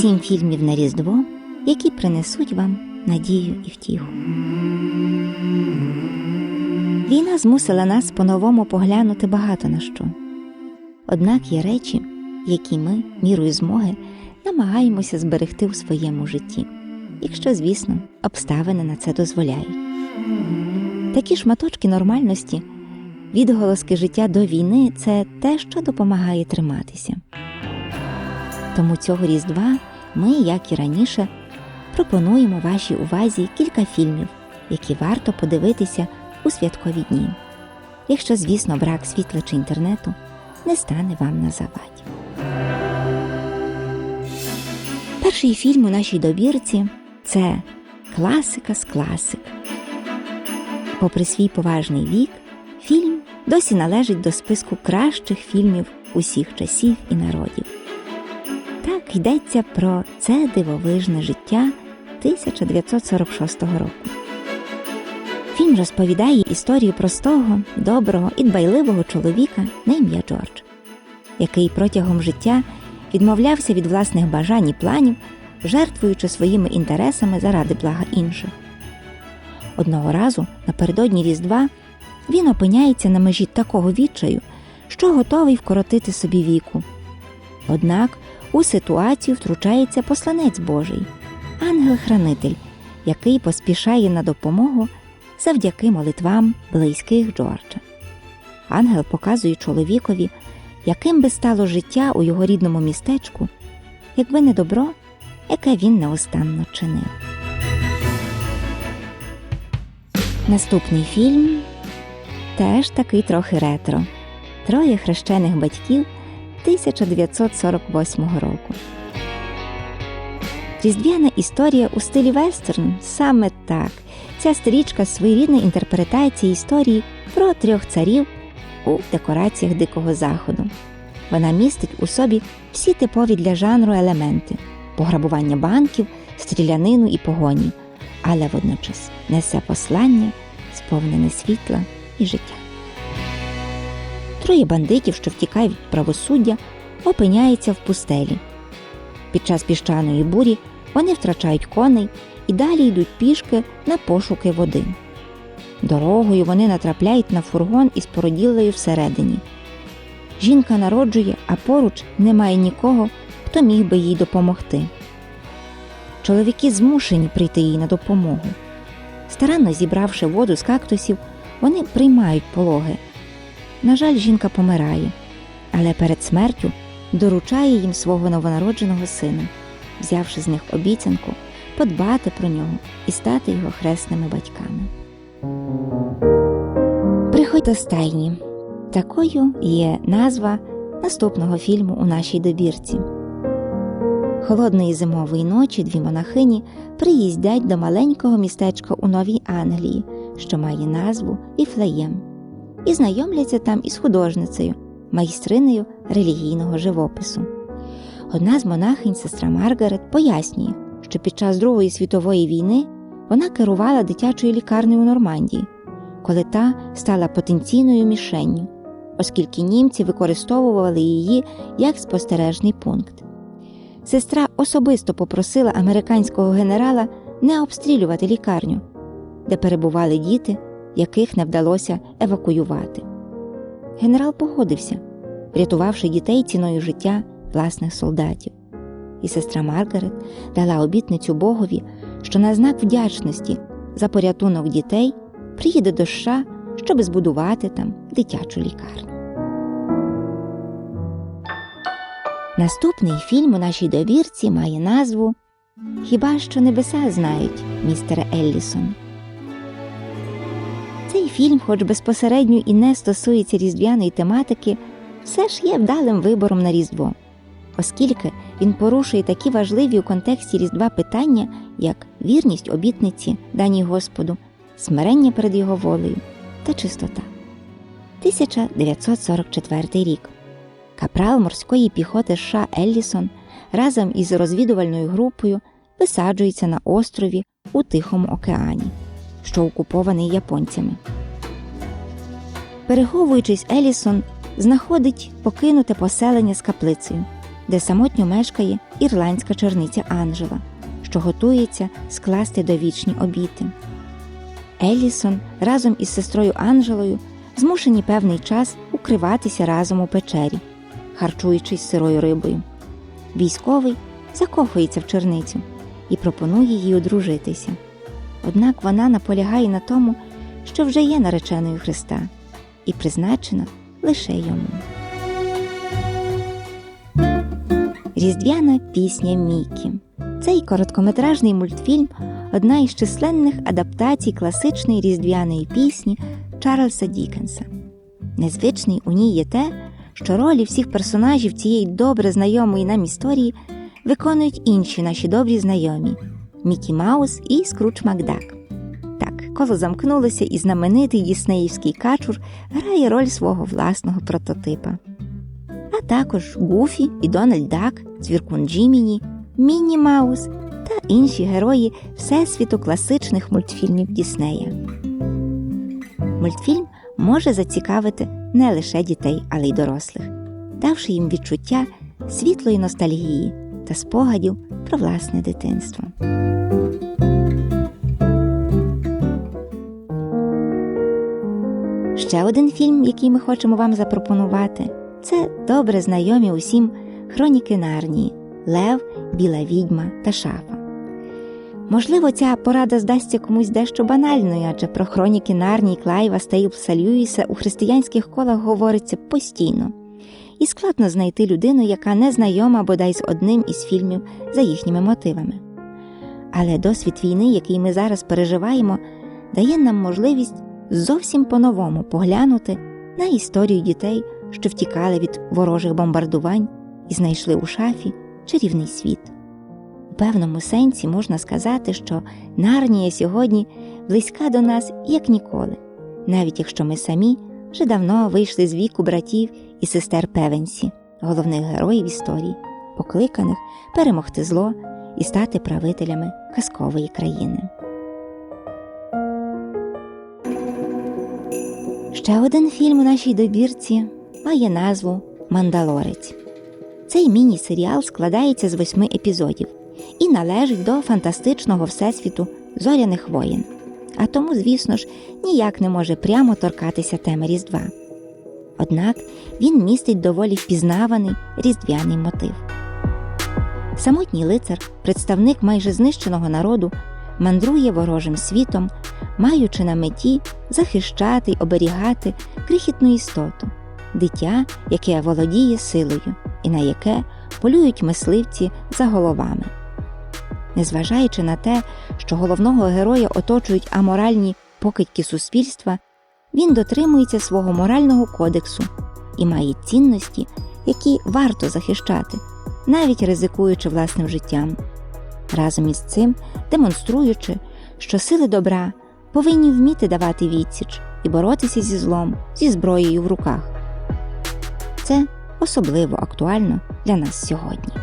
Сім фільмів на Різдво, які принесуть вам надію і втіху. Війна змусила нас по-новому поглянути багато на що. Однак є речі, які ми, мірою змоги, намагаємося зберегти у своєму житті, якщо, звісно, обставини на це дозволяють. Такі шматочки нормальності, відголоски життя до війни це те, що допомагає триматися. Тому цього різдва ми, як і раніше, пропонуємо вашій увазі кілька фільмів, які варто подивитися у святкові дні, якщо, звісно, брак світла чи інтернету не стане вам на заваді. Перший фільм у нашій добірці це класика з класик. Попри свій поважний вік, фільм досі належить до списку кращих фільмів усіх часів і народів. Так йдеться про це дивовижне життя 1946 року. Фільм розповідає історію простого, доброго і дбайливого чоловіка на ім'я Джордж, який протягом життя відмовлявся від власних бажань і планів, жертвуючи своїми інтересами заради блага інших. Одного разу напередодні Різдва він опиняється на межі такого відчаю, що готовий вкоротити собі віку. Однак у ситуацію втручається посланець Божий, ангел-хранитель, який поспішає на допомогу завдяки молитвам близьких Джорджа. Ангел показує чоловікові, яким би стало життя у його рідному містечку, якби не добро, яке він неостанно чинив. Наступний фільм теж такий трохи ретро. Троє хрещених батьків 1948 року. Різдвяна історія у стилі вестерн саме так. Ця стрічка своєрідна інтерпретація історії про трьох царів у декораціях Дикого Заходу. Вона містить у собі всі типові для жанру елементи пограбування банків, стрілянину і погоні, але водночас несе послання, сповнене світла і життя. Троє бандитів, що втікають від правосуддя, опиняються в пустелі. Під час піщаної бурі вони втрачають коней і далі йдуть пішки на пошуки води. Дорогою вони натрапляють на фургон із породіллею всередині. Жінка народжує, а поруч немає нікого, хто міг би їй допомогти. Чоловіки змушені прийти їй на допомогу. Старанно зібравши воду з кактусів, вони приймають пологи. На жаль, жінка помирає, але перед смертю доручає їм свого новонародженого сина, взявши з них обіцянку подбати про нього і стати його хресними батьками. Приходь до стайні. Такою є назва наступного фільму у нашій добірці. Холодної зимової ночі дві монахині приїздять до маленького містечка у Новій Англії, що має назву Віфлеєм, і знайомляться там із художницею, майстринею релігійного живопису. Одна з монахинь, сестра Маргарет, пояснює, що під час Другої світової війни вона керувала дитячою лікарнею у Нормандії, коли та стала потенційною мішенню, оскільки німці використовували її як спостережний пункт. Сестра особисто попросила американського генерала не обстрілювати лікарню, де перебували діти, яких не вдалося евакуювати. Генерал погодився, врятувавши дітей ціною життя власних солдатів. І сестра Маргарет дала обітницю Богові, що на знак вдячності за порятунок дітей приїде до США, щоб збудувати там дитячу лікарню. Наступний фільм у нашій довірці має назву Хіба що небеса знають, містере Еллісон. Фільм, хоч безпосередньо і не стосується різдвяної тематики, все ж є вдалим вибором на Різдво, оскільки він порушує такі важливі у контексті Різдва питання, як вірність обітниці, даній Господу, смирення перед його волею та чистота. 1944 рік. Капрал морської піхоти США Еллісон разом із розвідувальною групою висаджується на острові у Тихому океані, що окупований японцями. Переховуючись, Елісон знаходить покинуте поселення з каплицею, де самотньо мешкає ірландська черниця Анжела, що готується скласти довічні обіти. Елісон разом із сестрою Анжелою змушені певний час укриватися разом у печері, харчуючись сирою рибою. Військовий закохується в черницю і пропонує їй одружитися. Однак вона наполягає на тому, що вже є нареченою Христа і призначена лише йому. Різдвяна пісня Мікі. Цей короткометражний мультфільм одна із численних адаптацій класичної різдвяної пісні Чарльза Дікенса. Незвичний у ній є те, що ролі всіх персонажів цієї добре знайомої нам історії виконують інші наші добрі знайомі Мікі Маус і Скруч Макдак. Коло замкнулося, і знаменитий діснеївський качур грає роль свого власного прототипа. А також Гуфі і Дональд Дак, Цвіркун Джіміні, Мінні Маус та інші герої всесвіту класичних мультфільмів Діснея. Мультфільм може зацікавити не лише дітей, але й дорослих, давши їм відчуття світлої ностальгії та спогадів про власне дитинство. Ще один фільм, який ми хочемо вам запропонувати, це добре знайомі усім хроніки Нарнії Лев, Біла відьма та Шафа. Можливо, ця порада здасться комусь дещо банальною, адже про хроніки Нарнії Клайва Стейплса Льюіса у християнських колах говориться постійно, і складно знайти людину, яка не знайома бодай з одним із фільмів за їхніми мотивами. Але досвід війни, який ми зараз переживаємо, дає нам можливість зовсім по-новому поглянути на історію дітей, що втікали від ворожих бомбардувань і знайшли у шафі чарівний світ. У певному сенсі можна сказати, що Нарнія сьогодні близька до нас як ніколи, навіть якщо ми самі вже давно вийшли з віку братів і сестер Певенсі, головних героїв історії, покликаних перемогти зло і стати правителями казкової країни. Ще один фільм у нашій добірці має назву Мандалорець. Цей міні-серіал складається з восьми епізодів і належить до фантастичного всесвіту зоряних воєн, а тому, звісно ж, ніяк не може прямо торкатися теми Різдва. Однак він містить доволі впізнаваний різдвяний мотив. Самотній лицар, представник майже знищеного народу, мандрує ворожим світом, маючи на меті захищати й оберігати крихітну істоту, дитя, яке володіє силою, і на яке полюють мисливці за головами. Незважаючи на те, що головного героя оточують аморальні покидьки суспільства, він дотримується свого морального кодексу і має цінності, які варто захищати, навіть ризикуючи власним життям. Разом із цим демонструючи, що сили добра повинні вміти давати відсіч і боротися зі злом зі зброєю в руках. Це особливо актуально для нас сьогодні.